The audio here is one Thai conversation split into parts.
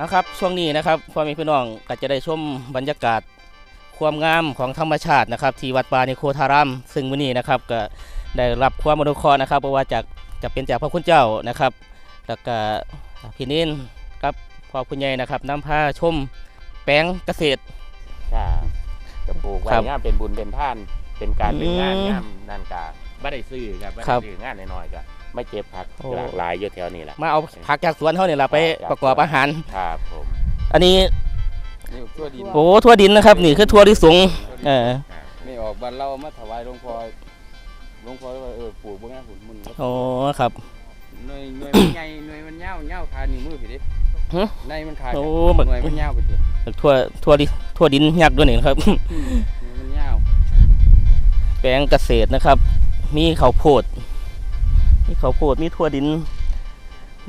นะครับช่วงนี้นะครับพ่อแม่พี่น้องก็จะได้ชมบรรยากาศความงามของธรรมชาตินะครับ ที่วัดป่านิโคธาราม ซึ่งวันนี้นะครับก็ได้รับความอนุเคราะห์นะครับเพราะว่าจากจะเป็นจากพระคุณเจ้านะครับ แล้วก็พี่นินกับพ่อคุณใหญ่นะครับนำพาชมแปลงเกษตรครับกระปลูกไว้ครับงามเป็นบุญเป็นท่าน เป็นการเป็นงานอืมงามนั่นกาไม่ได้ซื้อครับไม่ครัได้บซื้องานน้อยๆก็ ไม่เจ็บผักโอ้ หลากหลายอยู่แถวนี้แหละ มาเอาผักจากสวนเขาเนี่ยเราไปครับ ประกอบอาหาร ครับผม อันนี้นี่ทั่วดินโอ้ทั่วดินนะครับ นี่คือทั่วลิสงเออครับนี่ออกบ้านเรามาถวายหลวงพ่อหลวงพ่อว่าเออปลูกบ่งั้นหุ่นมันโอ้ครับ หน่วยหน่วยมันใหญ่หน่วยมันยาวๆขานี่มือพี่ดิฮะในมันขาดโอ้หบักน่วยมันยาวไปเถอะทั่วทั่วดิทั่วดินยักษ์ด้วยนี่ครับ หน่วยมันยาวแปลงเกษตรนะครับ มีข้าวโพด มีข้าวโพดมีถั่วดิน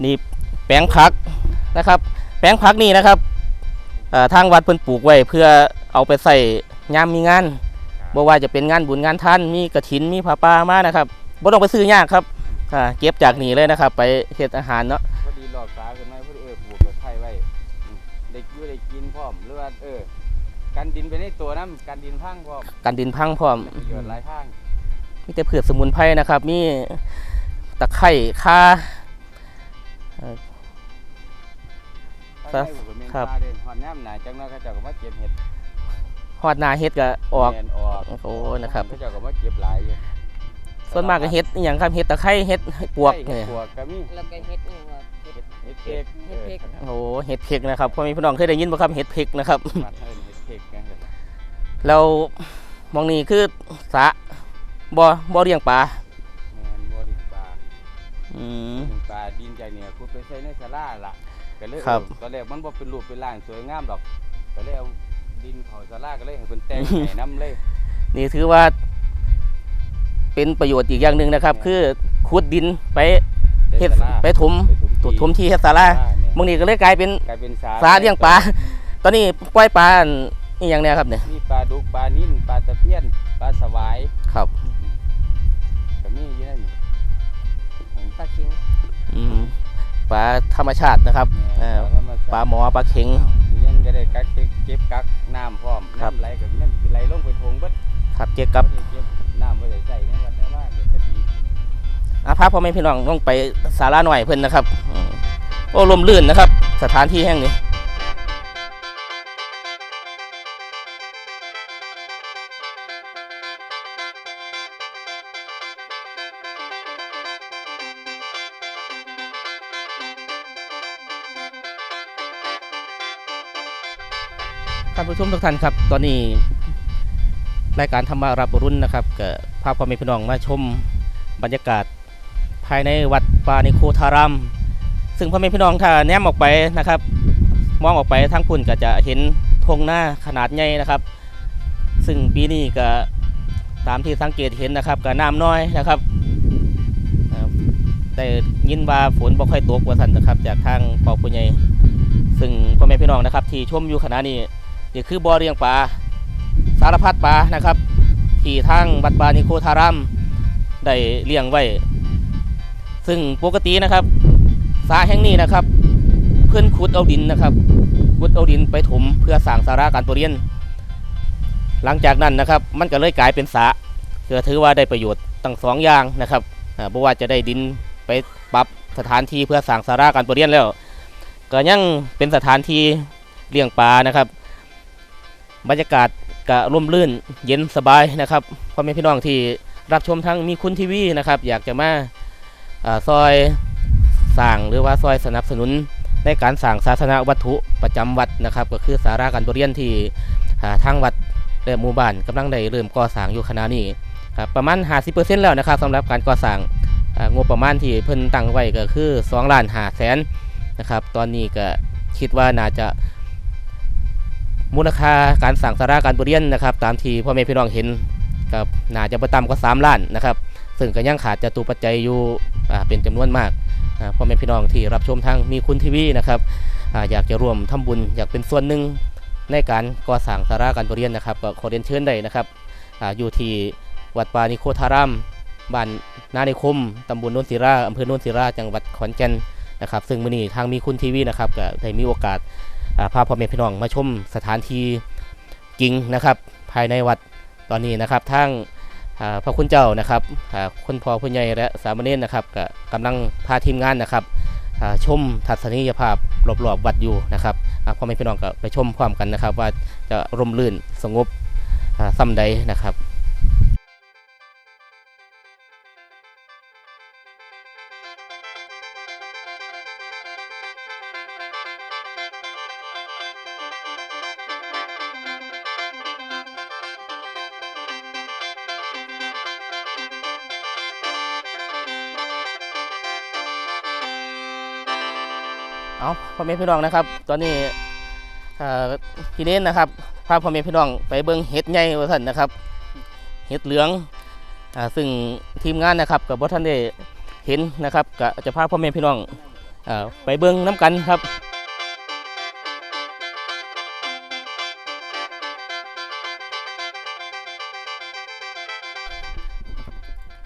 นี่แปลงผักนะครับ แปลงผักนี่นะครับเอ่อทางวัดเพิ่นปลูกไว้เพื่อเอาไปใส่ยามมีงานบ่ว่าจะเป็นงานบุญงานท่านมีกระถินมีผ้าป่ามานะครับบ่ต้องไปซื้อยากครับอ่าเก็บจากนี่เลยนะครับ ไปเฮ็ดอาหารเนาะพอดีหลอกสาขึ้นมาพอดีเออปลูกแบบไทยไว้อืมได้อยู่ได้กินพร้อมหรือว่าเออกันดินไปในตัวน้ำกันดินพังพร้อมกันดินพังพร้อมได้ประโยชน์หลายทางมีแต่พืชสมุนไพรนะครับ มี ตะไคร้ข่าภายในผมก็มีครับปลาเด่นหอดน้ำหนาจังน้อยเขาเจ้าก็มาเก็บเห็ดฮอดหนาเฮ็ดก็ออกแม่นออกโอ้โหนะครับเขาเจ้าก็มาเก็บหลายอยู่ส่วนมากก็เฮ็ดอหย่างครับเฮ็ดตะไคร้เฮ็ดปวกเห็เนี่ดยปวกก็มีแล้วก็เฮ็ดนี่ว่าเฮ็ดเห็ดเพ็กเห็ดเพ็กโอ้โหเห็ดเพ็กนะครับพ่อแม่พี่น้องเคยได้ยินบ่ครับเห็ดเพ็กนะครับมาเทินเห็ดเพ็กกันเถอะแล้วหมองนี้คือสระบ่บ่เลี้ยงปลา อืมดินปลาดินจากเนี่ยขุดไปใส่ในศาลาล่ะก็เลยครับ เออตอนแรกมันบ่เป็นรูปเป็นร่างสวยงามดอกก็เลยเอาดินเผาศาลาก็เลยให้เพิ่นแต่งให้น้ำเลย นี่ถือว่า เป็นประโยชน์อีกอย่างหนึ่งนะครับ คือขุดดินไปในเฮ็ดศาลาไปถมไปถมที่เฮ็ดศาลาเนี่ยหมองนี้ก็เลยกลายเป็นกลายเป็นสาสระเลี้ยงปลาตอนนี้ปล่อยปลาอีหยังเนี่ยครับเนี่ยมีปลาดุกปลานิ่นปลาตะเพียนปลาสวายครับ ก็มีอยู่นั่น ปลาเค็งอืมปลาธรรมชาตินะครับเอ่อปลาหมอปลาเข็งนี่ยังก็ได้กักเก็บเก็บกักน้ำพร้อมครับ น้ำไหลก็น้ำสิไหลลงไปทงเบิดครับเกี่ยวกับเก็บน้ำไว้ใส่ในวัดในว่าเก็บกะทิอาพาพ่อแม่พี่น้องต้องไปศาลาหน่อยเพิ่นนะครับอืมโอ้ลมลื่นนะครับ สถานที่แห่งนี้ ผู้ชมทุกท่านครับ ตอนนี้รายการธรรมารับรุ่นนะครับก็พาพ่อแม่พี่น้องมาชมบรรยากาศภายในวัดปานิโคธารามซึ่งพ่อแม่พี่น้องถ้าแนมออกไปนะครับ มองออกไปทางพุ่นก็จะเห็นธงหน้าขนาดใหญ่นะครับ ซึ่งปีนี้ก็ตามที่สังเกตเห็นนะครับก็น้ำน้อยนะครับแต่ยินว่าฝนบ่ค่อยตกว่าสันนะครับ จากทางปอปุญญ่ซึ่งพ่อแม่พี่น้องนะครับ ที่ชมอยู่ขณะนี้ นี่คือบ่อเลี้ยงปลาสารพัดปลานะครับ ที่ทางวัดปานิโคธารามได้เลี้ยงไว้ ซึ่งปกตินะครับสระแห่งนี้นะครับ เพื่อนขุดเอาดินนะครับขุดเอาดินไปถมเพื่อสร้างสาราการประเรียน หลังจากนั้นนะครับ มันก็เลยกลายเป็นสระก็ถือว่าได้ประโยชน์ตั้งสองอย่างนะครับอ่าบ่ว่าจะได้ดินไปปรับสถานที่เพื่อสร้างสาราการประเรียนแล้ว ก็ยังเป็นสถานที่เลี้ยงปลานะครับ บรรยากาศก็ร่มรื่นเย็นสบายนะครับพ่อแม่พี่น้องที่รับชมทั้งมีคุณทีวีนะครับอยากจะมาอาซอยสร้างหรือว่าซอยสนับสนุนในการสร้างศาสนวัตถุประจำวัดนะครับ ก็คือสาราการปรเรียนที่ทางวัดและหมู่บ้านกำลังได้เริ่มก่อสร้างอยู่ขณะนี้ครับประมาณ 50%แล้วนะครับสำหรับการก่อสร้างอ่างบประมาณที่เพิ่นตั้งไว้ก็คือ2ล้าน5แสนนะครับตอนนี้ก็คิดว่าน่าจะ มูลค่าการสั่งสาราการบริเรียนนะครับ ตามที่พ่อแม่พี่น้องเห็นกับน่าจะประต่ำกว่า3ล้านนะครับ ซึ่งก็ยังขาดจตุปัจจัยอยู่เป็นจำนวนมากพ่อแม่พี่น้องที่รับชมทางมีคุณทีวีนะครับออยากจะร่วมทำบุญอยากเป็นส่วนหนึ่งในการก่อสร้างสาราการบริเรียนนะครับก็ขอเรียนเชิญได้นะครับออยู่ที่วัดปานิโคธารามบ้านนาในคมตำบลนนศิราอำเภอนนศิราจังหวัดขอนแก่นนะครับ ซึ่งมื้อนี้ทางมีคุณทีวีนะครับก็ได้มีโอกาส พาพ่อแม่พี่น้องมาชมสถานที่จริงนะครับ ภายในวัดตอนนี้นะครับทางพระคุณเจ้านะครับคุณพ่อคุณใหญ่และสามเณรนะครับกำลังพาทีมงานนะครับชมทัศนียภาพรอบๆวัดอยู่นะครับพ่อแม่พี่น้องก็ไปชมพร้อมกันนะครับ ว่าจะร่มรื่นสงบอ่าซ้ำใดนะครับ เอาพ่อแม่พี่น้องนะครับ ตอนนี้พี่เน้นนะครับพาพ่อแม่พี่น้องไปเบิ้งเห็ดใหญ่ว่าท่านนะครับ เห็ดเหลืองอซึ่งทีมงานนะครับกับท่านได้เห็นนะครับก็จะพาพ่อแม่พี่น้องอไปเบิ้งน้ำกันครับ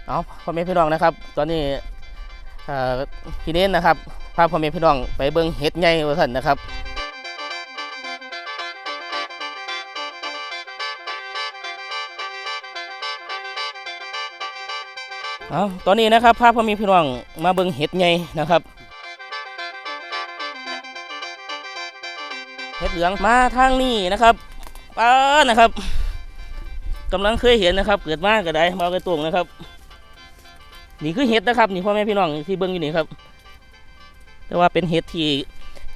เอาพ่อแม่พี่น้องนะครับ ตอนนี้พี่เน้นนะครับ พาพ่อแม่พี่น้องไปเบิ่งเห็ดใหญ่ว่าซั่นนะครับเอาตอนนี้นะครับพาพพ่อแม่พี่น้องมาเบิ่งเห็ดใหญ่นะครับเห็ดเหลืองมาทางนี้นะครับป้านะครับกำลังเคยเห็นนะครับ เกิดมาก็ได้มาเกระตุงนะครับ นี่คือเห็ดนะครับ นี่พ่อแม่พี่น้องที่เบิ่งอยู่นี่ครับ แต่ว่าเป็นเห็ดที่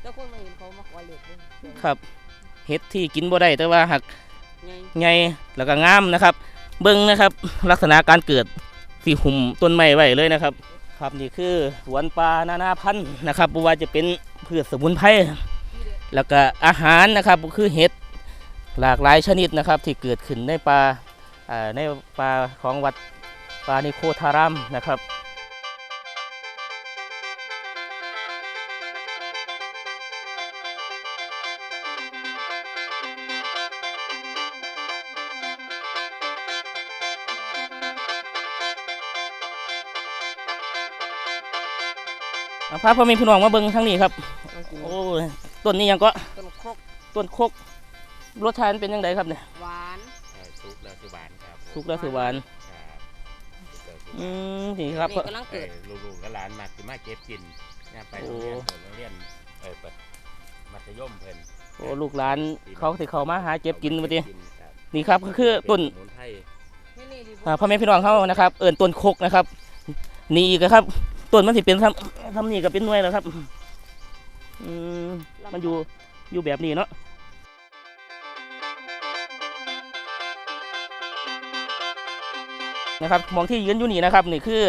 แล้วคนมาเห็นเขามาขอเหล็กด้วยครับเห็ดที่กินบ่ได้แต่ว่าหักไงใหญ่แล้วก็งามนะครับ เบิ่งนะครับ ลักษณะการเกิดที่หุ่มต้นไม้ไว้เลยนะครับ ครับนี่คือสวนปลานานาพันธุ์นะครับบ่ว่าจะเป็นพืชสมุนไพรแล้วก็อาหารนะครับก็คือเห็ดหลากหลายชนิดนะครับ ที่เกิดขึ้นในป่าอ่าในป่าของวัดปานิโคธารามนะครับ เอาพาพ่อแม่พี่น้องมาเบิ่งทางนี้ครับมากินโอ้ยต้นนี้ยังก็ต้นครกต้นโคกรสชาติเป็นยังไงครับเนี่ยหวานใช่ซุกแล้วสุบานครับสุกแล้วสือหวานครับซุกแล้วสุอืบานมนี่ครับนี่กำลังเอ้เกิยดลูกๆก็หลานมักสิมาเก็บกินงานไปโรงเรียนเปิดโรงเรียนเออเปิดมัธยมเพิ่นโอ้ลูกหลานเขาสิเขามาหาเก็บกินมาดิครับนี่ครับก็คือต้นสมุนไพรนี่นี่ดีอ่าพ่อแม่พี่น้องเขานะครับ เอิ้นต้นโคกนะครับ นี่อีกครับ ต้นมันสิเป็นทำทำนี่ก็เป็นหน่วยแล้วครับอืมมันอยู่อยู่แบบนี้เนาะนะครับมองที่ยืนอยู่นี่นะครับนี่คือ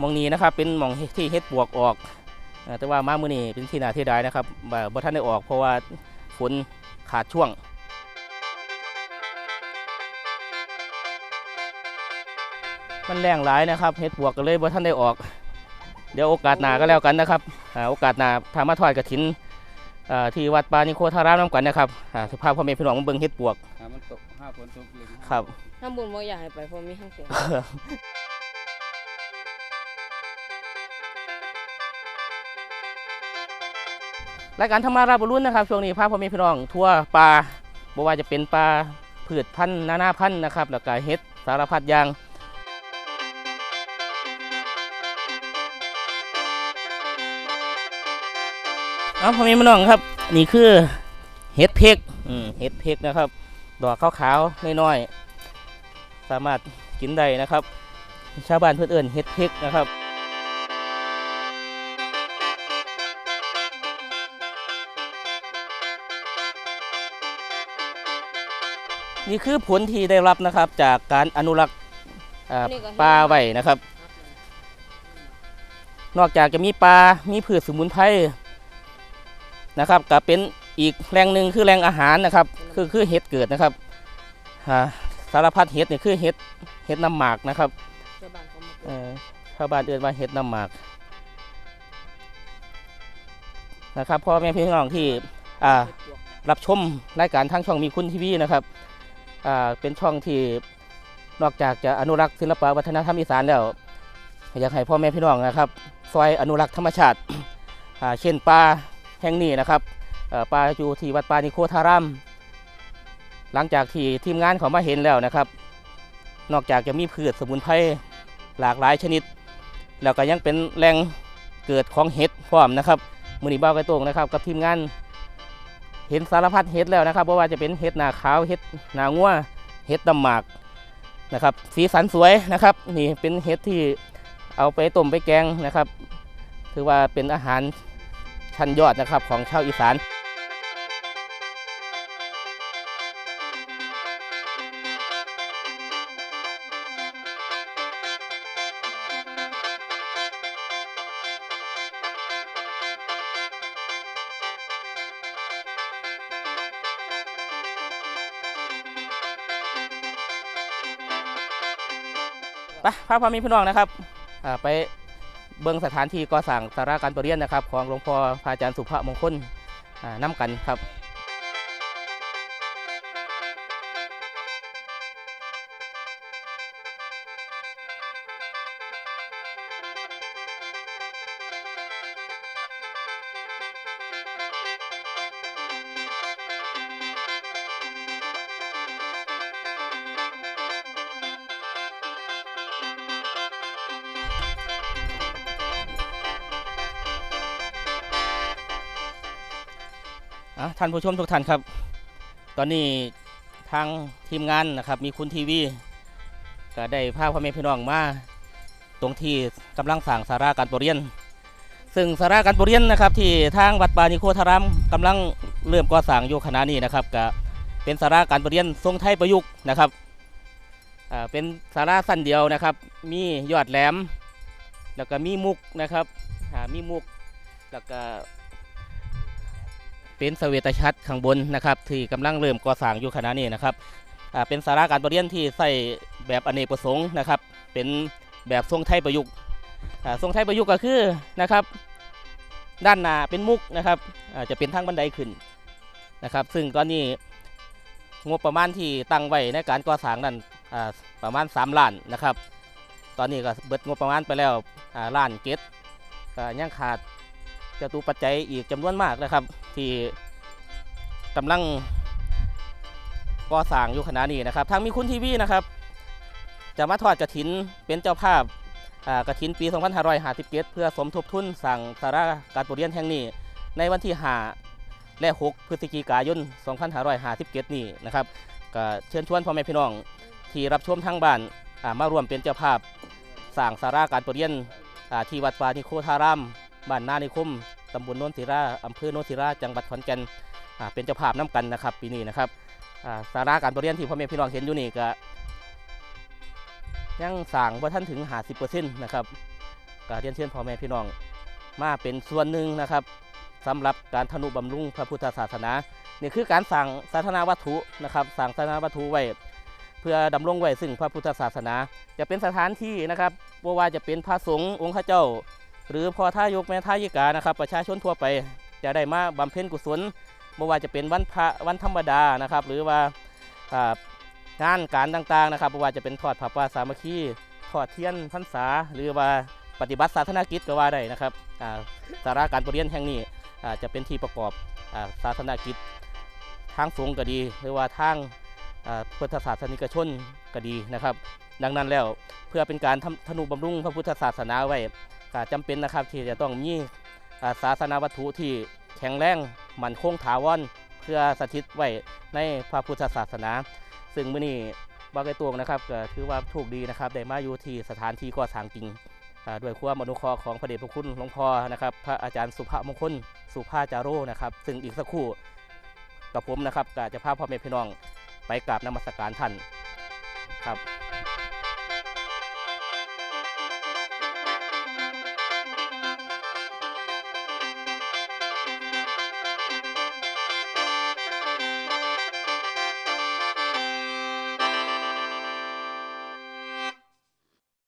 มองนี้นะครับ เป็นมองที่เฮ็ดปวกออก แต่ว่ามามื้อนี้เป็นที่นาที่ได้นะครับบ่บ่ทันได้ออกเพราะว่าฝนขาดช่วงมันแรงหลายนะครับเฮ็ดปวกก็เลยบ่ทันได้ออก เดี๋ยวโอกาสหน้าก็แล้วกันนะครับอ่าโอกาสหน้าพามาทอดกระถินอ่าที่วัดปานิโคธารามน้ำกันนะครับอ่าสภาพพ่อแม่พี่น้องมาเบิ่งเฮ็ดปวกถ้ามันตกห้าฝนตกเลยครับถ้าบุญบ่อยากให้ไปเพราะมีข้างเสียงรายการธรรมาราบุรุษนะครับช่วงนี้พาพ่อแม่พี่น้องทั่วปลาบ่ว่าจะเป็นปลาพืชพันธุ์นานาพันธุ์นะครับแล้วก็เฮ็ดสารพัดอย่าง เอาพ่อแม่พี่น้องครับ นี่คือเฮ็ดเพกอืมเฮ็ดเพกนะครับ ดอกขาวๆน้อยๆสามารถกินได้นะครับ ชาวบ้านเพื่อนเอิ้นเฮ็ดเพกนะครับนี่คือผลที่ได้รับนะครับจากการอนุรักษ์อ่าปลาไว้นะครับ นอกจากจะมีปลา มีพืชสมุนไพร นะครับก็เป็นอีกแหล่งหนึ่งคือแหล่งอาหารนะครับ คือคือเห็ดเกิดนะครับอ่าสารพัดเห็ดนี่คือเห็ดเห็ดน้ำหมากนะครับชาวบ้านเขามาเอเกิดอชาวบ้านเรียกว่าเห็ดน้ำหมากนะครับพ่อแม่พี่น้องที่อ่าเฮ็ดปวกรับชมรายการทางช่องมีคุณทีวีนะครับอ่าเป็นช่องที่นอกจากจะอนุรักษ์ศิลปวัฒนธรรมอีสานแล้วอยากให้พ่อแม่พี่น้องนะครับซอยอนุรักษ์ธรรมชาติอ่าเช่นปลา แห่งนี้นะครับปลาอยู่ที่วัดปานิโคธารามหลังจากที่ทีมงานเขามาเห็นแล้วนะครับ นอกจากจะมีพืชสมุนไพรหลากหลายชนิด แล้วก็ยังเป็นแหล่งเกิดของเห็ดพร้อมนะครับมือนีบ้าวไก่ตรงนะครับ กับทีมงานเห็นสารพัดเห็ดแล้วนะครับเพราะว่าจะเป็นเห็ดหนาขาวเห็ดหนางัวเห็ดดำหมากนะครับสีสันสวยนะครับนี่เป็นเห็ดที่เอาไปต้มไปแกงนะครับ ถือว่าเป็นอาหาร ชั้นยอดนะครับของชาวอีสานไปพาพ่อแมีพี่น้องนะครับไป เบื้องสถานที่ก่อสร้างสาราการประเรียนนะครับ ของหลวงพ่อพระอาจารย์สุภมงคลอ่าน้กันครับ อะท่านผู้ชมทุกท่านครับ ตอนนี้ทางทีมงานนะครับ มีคุณทีวีก็ได้พาพ่อแม่พี่น้องมาตรงที่กำลังสั่งสาราการประเรียน ซึ่งสาราการประเรียนนะครับ ที่ทางวัดปานิโคธารามกำลังเริ่มก่อสร้างอยู่ขณะนี้นะครับก็เป็นสาราการประเรียนทรงไทยประยุกต์นะครับเป็นสาราสั้นเดียวนะครับ มียอดแหลม แล้วก็มีมุกนะครับมีมุกแล้วก็ เป็นสเวตชัดข้างบนนะครับที่กำลังเริ่มก่อสร้างอยู่ขณะนี้นะครับเป็นสาราการประเรียนที่ใส่แบบอเนกประสงค์นะครับ เป็นแบบทรงไทยประยุกต์ทรงไทยประยุกต์ก็คือนะครับ ด้านหน้าเป็นมุกนะครับจะเป็นทางบันไดขึ้นนะครับ ซึ่งตอนนี้งบประมาณที่ตั้งไว้ในการก่อสร้างนั้นประมาณ 3 ล้านนะครับ ตอนนี้ก็เบิดงบประมาณไปแล้วล้านเจ็ดก็ยังขาด จตุปัจจัยอีกจำนวนมากนะครับ ที่กำลังก่อสร้างอยู่ขณะนี้นะครับทางมีคุณทีวีนะครับ จะมาทอดกระถินเป็นเจ้าภาพกระถินปี 2557 เพื่อสมทบทุนสั่งสาราการประเรียนแห่งนี้ ในวันที่ 5 และ 6 พฤศจิกายน 2557 นี้นะครับก็เชิญชวนพ่อแม่พี่น้องที่รับชมทางบ้านมารวมเป็นเจ้าภาพสั่งสาราการประเรียนที่วัดปานิโคธาราม บ้านนานิคมตำบลโนนศิราอำเภอโนนศิราจังหวัดขอนแก่นเป็นเจ้าภาพน้กันนะครับ ปีนี้นะครับสาราการประเรียนที่พ่อแม่พี่น้องเห็นอยู่นี่ก็ยังสั่งว่าท่านถึง 50%นะครับก็เรียนเชิญพ่อแม่พี่น้องมาเป็นส่วนหนึ่งนะครับสำหรับการทนุบำรุงพระพุทธศาสนานี่คือการสั่งสาธารณวัตถุนะครับสั่งสาธารณวัตถุไว้เพื่อดำรงไว้ซึ่งพระพุทธศาสนา จะเป็นสถานที่นะครับว่าจะเป็นพระสงฆ์องค์ข้าเจ้า หรือพอท่ายกแม่ท่ายิกานะครับ ประชาชนทั่วไปจะได้มาบำเพ็ญกุศลไม่ว่าจะเป็นวันพระวันธรรมดานะครับ หรือว่างานการต่างๆนะครับไม่ว่าจะเป็นทอดผ้าป่าสามัคคีทอดเทียนพรรษา หรือว่าปฏิบัติศาสนกิจก็ว่าได้นะครับสาราการประเรียนแห่งนี้จะเป็นที่ประกอบอ่าศาสนกิจทางสงฆ์ก็ดี หรือว่าทางพุทธศาสนิกชนก็ดีนะครับ ดังนั้นแล้วเพื่อเป็นการทำทนุบำรุงพระพุทธศาสนาไว้ ก็จำเป็นนะครับที่จะต้องมีศาสนาวัตถุที่แข็งแรงมั่นคงถาวรเพื่อสถิตไว้ในพระพุทธศาสนา ซึ่งมื้อนี้บางไกตวงนะครับก็ถือว่าโชคดีนะครับได้มาอยู่ที่สถานที่ก่อสร้างจริงด้วยความอนุเคราะห์ของพระเดชพระคุณหลวงพ่อนะครับ พระอาจารย์สุภมงคลสุภาจาโรนะครับ ซึ่งอีกสักครู่กับผมนะครับก็จะพาพ่อแม่พี่น้องไปกราบนมัสการท่านครับ